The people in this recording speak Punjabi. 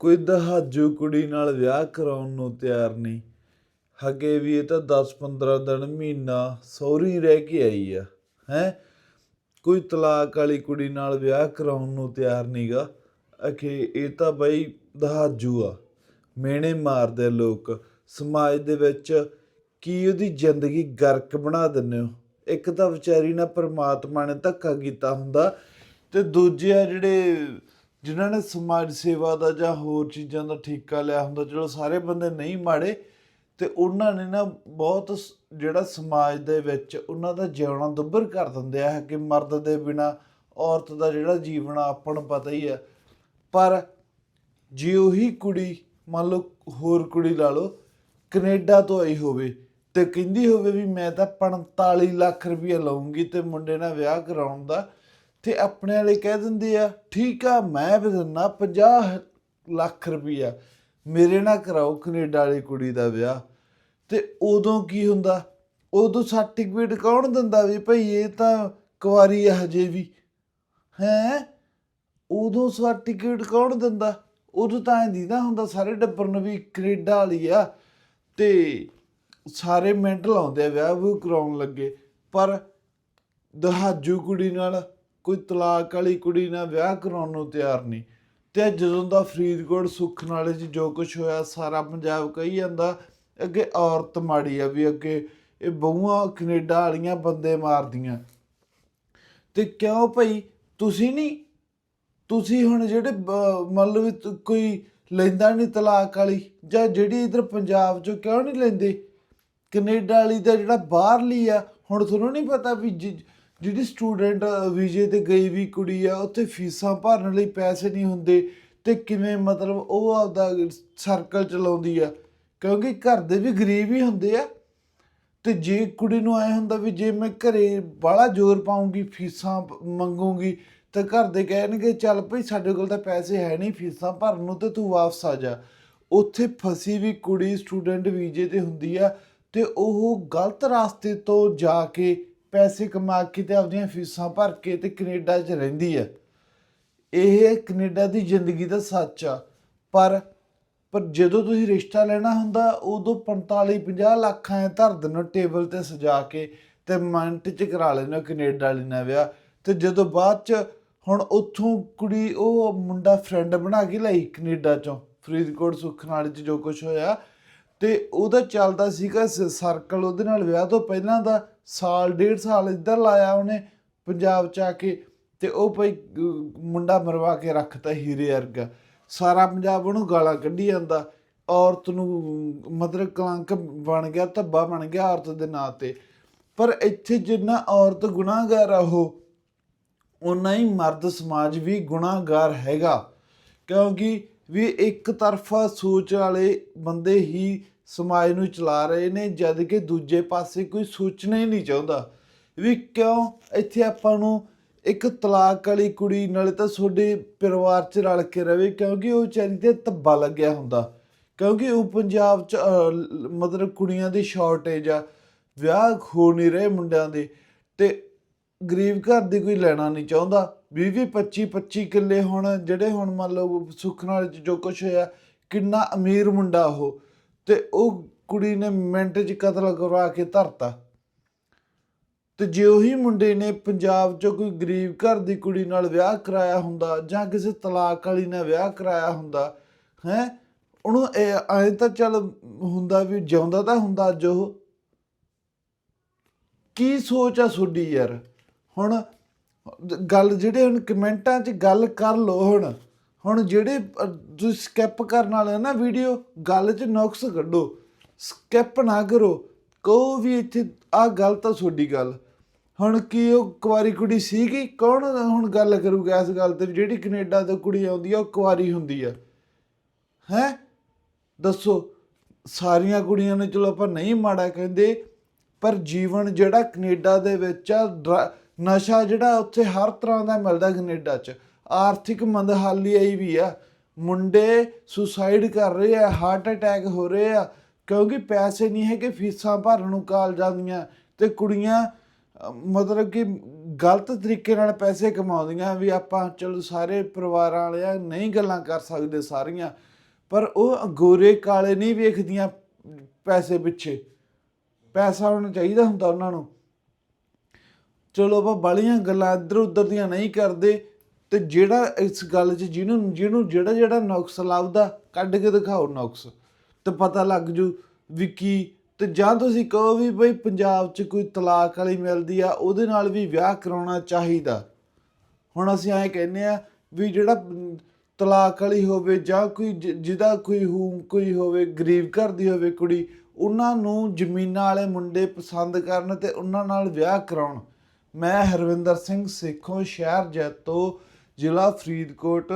ਕੋਈ ਦਹਾਜੂ ਕੁੜੀ ਨਾਲ ਵਿਆਹ ਕਰਾਉਣ ਨੂੰ ਤਿਆਰ ਨਹੀਂ। ਹਗੇ ਵੀ ਇਹ ਤਾਂ 10-15 ਦਿਨ ਮਹੀਨਾ ਸਹੁਰੀ ਰਹਿ ਕੇ ਆਈ ਆ, ਹੈ? ਕੋਈ ਤਲਾਕ ਵਾਲੀ ਕੁੜੀ ਨਾਲ ਵਿਆਹ ਕਰਾਉਣ ਨੂੰ ਤਿਆਰ ਨਹੀਂਗਾ। ਅਖੇ ਇਹ ਤਾਂ ਬਈ ਦਹਾਜੂ ਆ ਮੇਣੇ ਮਾਰਦੇ ਆ ਲੋਕ। ਸਮਾਜ ਦੇ ਵਿੱਚ ਕੀ ਉਹਦੀ ਜ਼ਿੰਦਗੀ ਗਰਕ ਬਣਾ ਦਿੰਦੇ ਹੋ? ਇੱਕ ਤਾਂ ਵਿਚਾਰੀ ਨਾ ਪਰਮਾਤਮਾ ਨੇ ਧੱਕਾ ਕੀਤਾ ਹੁੰਦਾ ਤੇ ਦੂਜੇ ਆ ਜਿਹੜੇ ਜਿਨ੍ਹਾਂ ਨੇ ਸਮਾਜ ਸੇਵਾ ਦਾ ਜਾਂ ਹੋਰ ਚੀਜ਼ਾਂ ਦਾ ਠੇਕਾ ਲਿਆ ਹੁੰਦਾ, ਚਲੋ ਸਾਰੇ ਬੰਦੇ ਨਹੀਂ ਮਾੜੇ, ਤੇ ਉਹਨਾਂ ਨੇ ਨਾ ਬਹੁਤ ਸ- ਜਿਹੜਾ ਸਮਾਜ ਦੇ ਵਿੱਚ ਉਹਨਾਂ ਦਾ ਜਿਉਣਾ ਦੁੱਭਰ ਕਰ ਦਿੰਦੇ ਆ ਕਿ ਮਰਦ ਦੇ ਬਿਨਾ ਔਰਤ ਦਾ ਜਿਹੜਾ ਜੀਵਨ ਆਪਾਂ ਨੂੰ ਪਤਾ ਹੀ ਆ। ਪਰ ਜੇ ਉਹੀ ਕੁੜੀ, ਮੰਨ ਲਓ ਹੋਰ ਕੁੜੀ ਲਾ ਲਓ, ਕੈਨੇਡਾ ਤੋਂ ਆਈ ਹੋਵੇ ਤੇ ਕਹਿੰਦੀ ਹੋਵੇ ਵੀ ਮੈਂ ਤਾਂ 45 ਲੱਖ ਰੁਪਏ ਲਵਾਂਗੀ ਤੇ ਮੁੰਡੇ ਨਾਲ ਵਿਆਹ ਕਰਾਉਣ ਦਾ ਤੇ ਆਪਣੇ ਵਾਲੇ ਕਹਿ ਦਿੰਦੇ ਆ, ਠੀਕ ਆ, ਮੈਂ ਵੀ ਦਿੰਨਾ 50 ਲੱਖ ਰੁਪਈਆ। ਮੇਰੇ ਨਾਲ ਕਰਾਓ ਕੈਨੇਡਾ ਵਾਲੀ ਕੁੜੀ ਦਾ ਵਿਆਹ। ਤੇ ਉਦੋਂ ਕੀ ਹੁੰਦਾ? ਉਦੋਂ ਸਰਟੀਫਿਕੇਟ ਕੌਣ ਦਿੰਦਾ ਵੀ ਭਈ ਇਹ ਤਾਂ ਕੁਆਰੀ ਆ ਹਜੇ ਵੀ? ਹੈ? ਉਦੋਂ ਸਰਟੀਫਿਕੇਟ ਕੌਣ ਦਿੰਦਾ? ਉਦੋਂ ਤਾਂ ਐਂ ਦੀਦਾ ਹੁੰਦਾ ਸਾਰੇ ਟੱਬਰ ਨੂੰ ਵੀ ਕੈਨੇਡਾ ਵਾਲੀ ਆ ਤੇ ਸਾਰੇ ਮਿੰਟ ਲਾਉਂਦੇ ਆ ਵਿਆਹ ਵੀ ਕਰਾਉਣ ਲੱਗੇ। ਪਰ ਦਹਾਜੂ ਕੁੜੀ ਨਾਲ ਕੋਈ ਤਲਾਕ ਵਾਲੀ ਕੁੜੀ ਨਾਲ ਵਿਆਹ ਕਰਾਉਣ ਨੂੰ ਤਿਆਰ ਨਹੀਂ। ਤੇ ਜਦੋਂ ਦਾ ਫਰੀਦਕੋਟ ਸੁੱਖ ਨਾਲੇ 'ਚ ਜੋ ਕੁਝ ਹੋਇਆ, ਸਾਰਾ ਪੰਜਾਬ ਕਹੀ ਜਾਂਦਾ, ਅੱਗੇ ਔਰਤ ਮਾੜੀ ਆ ਵੀ ਅੱਗੇ ਇਹ ਬਹੂਆਂ ਕੈਨੇਡਾ ਵਾਲੀਆਂ ਬੰਦੇ ਮਾਰਦੀਆਂ। ਤੇ ਕਿਉਂ ਭਈ? ਤੁਸੀਂ ਨਹੀਂ, ਤੁਸੀਂ ਹੁਣ ਜਿਹੜੇ ਮਤਲਬ ਕੋਈ ਲੈਂਦਾ ਨਹੀਂ ਤਲਾਕ ਵਾਲੀ, ਜਾਂ ਜਿਹੜੀ ਇਧਰ ਪੰਜਾਬ ਚੋਂ ਕਿਉਂ ਨਹੀਂ ਲੈਂਦੇ? ਕੈਨੇਡਾ ਵਾਲੀ ਦਾ ਜਿਹੜਾ ਬਾਹਰਲੀ ਆ, ਹੁਣ ਤੁਹਾਨੂੰ ਨਹੀਂ ਪਤਾ ਵੀ ਜਿ- ਜਿਹੜੀ ਸਟੂਡੈਂਟ ਵੀਜ਼ੇ ਤੇ ਗਈ ਵੀ ਕੁੜੀ ਆ, ਉੱਥੇ ਫੀਸਾਂ ਭਰਨ ਲਈ ਪੈਸੇ ਨਹੀਂ ਹੁੰਦੇ ਤੇ ਕਿਵੇਂ ਮਤਲਬ ਉਹ ਆਪਦਾ ਸਰਕਲ ਚਲਾਉਂਦੀ ਆ? ਕਿਉਂਕਿ ਘਰ ਦੇ ਵੀ ਗਰੀਬ ਹੀ ਹੁੰਦੇ ਆ। ਤੇ ਜੇ ਕੁੜੀ ਨੂੰ ਆਏ ਹੁੰਦਾ ਵੀ ਜੇ ਮੈਂ ਘਰੇ ਬਾਹਲਾ ਜ਼ੋਰ ਪਾਉਂਗੀ, ਫੀਸਾਂ ਮੰਗੂਗੀ, ਤਾਂ ਘਰ ਦੇ ਕਹਿਣਗੇ, ਚੱਲ ਭਈ ਸਾਡੇ ਕੋਲ ਤਾਂ ਪੈਸੇ ਹੈ ਨਹੀਂ, ਫੀਸਾਂ ਭਰਨ ਨੂੰ ਤੇ ਤੂੰ ਵਾਪਸ ਆ ਜਾ। ਉੱਥੇ ਫਸੀ ਵੀ ਕੁੜੀ ਸਟੂਡੈਂਟ ਵੀਜ਼ੇ ਤੇ ਹੁੰਦੀ ਆ ਤੇ ਉਹ ਗਲਤ ਰਾਸਤੇ ਤੋਂ ਜਾ ਕੇ ਪੈਸੇ ਕਮਾ ਕੇ ਤੇ ਆਪਦੀਆਂ ਫੀਸਾਂ ਭਰ ਕੇ ਤੇ ਕੈਨੇਡਾ 'ਚ ਰਹਿੰਦੀ ਆ ਇਹ ਕੈਨੇਡਾ ਦੀ ਜ਼ਿੰਦਗੀ ਦਾ ਸੱਚ ਆ। ਪਰ ਪਰ ਜਦੋਂ ਤੁਸੀਂ ਰਿਸ਼ਤਾ ਲੈਣਾ ਹੁੰਦਾ, ਉਦੋਂ 45 50 ਲੱਖ ਐ ਧਰ ਦਿੰਦੇ ਟੇਬਲ ਤੇ ਸਜਾ ਕੇ ਤੇ ਮਿੰਟ ਚ ਕਰਾ ਲੈਂਦੇ ਹੋ ਕੈਨੇਡਾ ਵਾਲੀ ਨਾਲ ਵਿਆਹ। ਤੇ ਜਦੋਂ ਬਾਅਦ ਚ ਹੁਣ ਉੱਥੋਂ ਕੁੜੀ, ਉਹ ਮੁੰਡਾ ਫਰੈਂਡ ਬਣਾ ਕੇ ਲਈ ਕੈਨੇਡਾ ਚੋਂ, ਫਰੀਦਕੋਟ, ਸੁਖਨਾਲੇ ਚ ਜੋ ਕੁਝ ਹੋਇਆ। ਤੇ ਉਹਦਾ ਚੱਲਦਾ ਸੀਗਾ ਸਰਕਲ ਉਹਦੇ ਨਾਲ ਵਿਆਹ ਤੋਂ ਪਹਿਲਾਂ ਦਾ। ਸਾਲ, ਡੇਢ ਸਾਲ ਇੱਧਰ ਲਾਇਆ ਉਹਨੇ ਪੰਜਾਬ ਚ ਆ ਕੇ ਤੇ ਉਹ ਭਈ ਮੁੰਡਾ ਮਰਵਾ ਕੇ ਰੱਖਤਾ ਹੀਰੇ ਵਰਗਾ। ਸਾਰਾ ਪੰਜਾਬ ਉਹਨੂੰ ਗਾਲਾਂ ਕੱਢੀ ਜਾਂਦਾ। ਔਰਤ ਨੂੰ ਮਤਲਬ ਕਲੰਕ ਬਣ ਗਿਆ, ਧੱਬਾ ਬਣ ਗਿਆ ਔਰਤ ਦੇ ਨਾਂ ਤੇ। ਪਰ ਇੱਥੇ ਜਿੰਨਾ ਔਰਤ ਗੁਨਾਹਗਾਰ ਆ ਉਹ ਉਨਾ ਹੀ ਮਰਦ ਸਮਾਜ ਵੀ ਗੁਨਾਹਗਾਰ ਹੈਗਾ। ਕਿਉਂਕਿ ਵੀ ਇੱਕ ਤਰਫਾ ਸੋਚ ਵਾਲੇ ਬੰਦੇ ਹੀ ਸਮਾਜ ਨੂੰ ਚਲਾ ਰਹੇ ਨੇ, ਜਦ ਕਿ ਦੂਜੇ ਪਾਸੇ ਕੋਈ ਸੋਚਣਾ ਹੀ ਨਹੀਂ ਚਾਹੁੰਦਾ। ਵੀ ਕਿਉਂ ਇੱਥੇ ਆਪਾਂ ਨੂੰ ਇੱਕ ਤਲਾਕ ਵਾਲੀ ਕੁੜੀ, ਨਾਲੇ ਤਾਂ ਤੁਹਾਡੇ ਪਰਿਵਾਰ 'ਚ ਰਲ ਕੇ ਰਵੇ, ਕਿਉਂਕਿ ਉਹ ਵਿਚਾਰੀ ਤੇ ਧੱਬਾ ਲੱਗਿਆ ਹੁੰਦਾ। ਕਿਉਂਕਿ ਉਹ ਪੰਜਾਬ 'ਚ ਮਤਲਬ ਕੁੜੀਆਂ ਦੀ ਸ਼ਾਰਟੇਜ ਆ, ਵਿਆਹ ਹੋ ਨਹੀਂ ਰਹੇ ਮੁੰਡਿਆਂ ਦੇ, ਤੇ ਗਰੀਬ ਘਰ ਦੀ ਕੋਈ ਲੈਣਾ ਨਹੀਂ ਚਾਹੁੰਦਾ। 20 20 25 25 ਕਿੱਲੇ ਹੁਣ, ਜਿਹੜੇ ਹੁਣ ਮੰਨ ਲਓ ਸੁੱਖ ਨਾਲ ਜੋ ਕੁਝ ਹੋਇਆ, ਕਿੰਨਾ ਅਮੀਰ ਮੁੰਡਾ ਉਹ। ਤੇ ਉਹ ਕੁੜੀ ਨੇ ਮਿੰਟ 'ਚ ਕਤਲ ਕਰਵਾ ਕੇ ਧਰਤਾ। ਤੇ ਜੇ ਉਹੀ ਮੁੰਡੇ ਨੇ ਪੰਜਾਬ 'ਚੋਂ ਕੋਈ ਗਰੀਬ ਘਰ ਦੀ ਕੁੜੀ ਨਾਲ ਵਿਆਹ ਕਰਾਇਆ ਹੁੰਦਾ ਜਾਂ ਕਿਸੇ ਤਲਾਕ ਵਾਲੀ ਨਾਲ ਵਿਆਹ ਕਰਾਇਆ ਹੁੰਦਾ, ਹੈ, ਉਹਨੂੰ ਐ ਤਾਂ ਚੱਲ ਹੁੰਦਾ ਵੀ ਜਿਉਂਦਾ ਤਾਂ ਹੁੰਦਾ ਅੱਜ ਉਹ। ਕੀ ਸੋਚ ਆ ਤੁਹਾਡੀ ਯਾਰ? ਹੁਣ ਗੱਲ ਜਿਹੜੇ ਹੁਣ ਕਮੈਂਟਾਂ 'ਚ ਗੱਲ ਕਰ ਲੋ ਹੁਣ। ਹੁਣ ਜਿਹੜੇ ਤੁਸੀਂ ਸਕਿਪ ਕਰਨ ਵਾਲੇ ਨਾ ਵੀਡੀਓ ਗੱਲ 'ਚ ਨੁਕਸ ਕੱਢੋ। ਸਕਿਪ ਨਾ ਕਰੋ। ਕਹੋ ਵੀ ਇੱਥੇ ਆ ਗੱਲ ਤਾਂ ਤੁਹਾਡੀ ਗੱਲ। ਹੁਣ ਕੀ ਉਹ ਕੁਆਰੀ ਕੁੜੀ ਸੀਗੀ? ਕੌਣ ਹੁਣ ਗੱਲ ਕਰੂਗਾ ਇਸ ਗੱਲ ਤੇ? ਵੀ ਜਿਹੜੀ ਕੈਨੇਡਾ ਤੋਂ ਕੁੜੀ ਆਉਂਦੀ ਆ, ਉਹ ਕੁਆਰੀ ਹੁੰਦੀ ਆ। ਹੈ? ਦੱਸੋ, ਸਾਰੀਆਂ ਕੁੜੀਆਂ ਨੇ ਚਲੋ ਆਪਾਂ ਨਹੀਂ ਮਾੜਾ ਕਹਿੰਦੇ, ਪਰ ਜੀਵਨ ਜਿਹੜਾ ਕੈਨੇਡਾ ਦੇ ਵਿੱਚ ਆ, ਡਰਾ- ਨਸ਼ਾ ਜਿਹੜਾ ਉੱਥੇ ਹਰ ਤਰ੍ਹਾਂ ਦਾ ਮਿਲਦਾ ਕੈਨੇਡਾ 'ਚ। ਆਰਥਿਕ ਮੰਦਹਾਲੀ ਆਈ ਵੀ ਆ। ਮੁੰਡੇ ਸੁਸਾਈਡ ਕਰ ਰਹੇ ਆ ਹਾਰਟ ਅਟੈਕ ਹੋ ਰਹੇ ਆ, ਕਿਉਂਕਿ ਪੈਸੇ ਨਹੀਂ ਹੈਗੇ, ਫੀਸਾਂ ਭਰਨ ਨੂੰ ਕਾਲਜਾਂ ਦੀਆਂ ਤੇ ਕੁੜੀਆਂ, ਮਤਲਬ ਕਿ ਗਲਤ ਤਰੀਕੇ ਨਾਲ ਪੈਸੇ ਕਮਾਉਂਦੀਆਂ ਵੀ ਆਪਾਂ ਚਲੋ ਸਾਰੇ ਪਰਿਵਾਰਾਂ ਵਾਲਿਆਂ ਨਹੀਂ ਗੱਲਾਂ ਕਰ ਸਕਦੇ ਸਾਰੀਆਂ, ਪਰ ਉਹ ਗੋਰੇ ਕਾਲੇ ਨਹੀਂ ਵੇਖਦੀਆਂ ਪੈਸੇ ਪਿੱਛੇ। ਪੈਸਾ ਹੋਣਾ ਚਾਹੀਦਾ ਹੁੰਦਾ ਉਹਨਾਂ ਨੂੰ। ਚਲੋ ਆਪਾਂ ਬਾਲੀਆਂ ਗੱਲਾਂ ਇੱਧਰ ਉੱਧਰ ਦੀਆਂ ਨਹੀਂ ਕਰਦੇ ਤੇ ਜਿਹੜਾ ਇਸ ਗੱਲ 'ਚ ਜਿਹਨੂੰ ਜਿਹਨੂੰ ਜਿਹੜਾ ਜਿਹੜਾ ਨੁਕਸ ਲੱਭਦਾ, ਕੱਢ ਕੇ ਦਿਖਾਓ ਨੁਕਸ। ਤੇ ਪਤਾ ਲੱਗ ਜੂ ਵੀ ਕੀ। ਤੇ ਜਾਂ ਤੁਸੀਂ ਕਹੋ ਵੀ ਬਈ ਪੰਜਾਬ 'ਚ ਕੋਈ ਤਲਾਕ ਵਾਲੀ ਮਿਲਦੀ ਆ, ਉਹਦੇ ਨਾਲ ਵੀ ਵਿਆਹ ਕਰਾਉਣਾ ਚਾਹੀਦਾ। ਹੁਣ ਅਸੀਂ ਐਂ ਕਹਿੰਦੇ ਆ ਵੀ ਜਿਹੜਾ ਤਲਾਕ ਵਾਲੀ ਹੋਵੇ ਜਾਂ ਕੋਈ ਜਿ- ਜਿਹਦਾ ਕੋਈ ਹੂ, ਕੋਈ ਹੋਵੇ, ਗਰੀਬ ਘਰ ਦੀ ਹੋਵੇ ਕੁੜੀ, ਉਹਨਾਂ ਨੂੰ ਜ਼ਮੀਨਾਂ ਵਾਲੇ ਮੁੰਡੇ ਪਸੰਦ ਕਰਨ ਤੇ ਉਹਨਾਂ ਨਾਲ ਵਿਆਹ ਕਰਾਉਣ। ਮੈਂ ਹਰਵਿੰਦਰ ਸਿੰਘ ਸੇਖੋਂ ਸ਼ਹਿਰ ਜੈਤੋ ਜ਼ਿਲ੍ਹਾ ਫਰੀਦਕੋਟ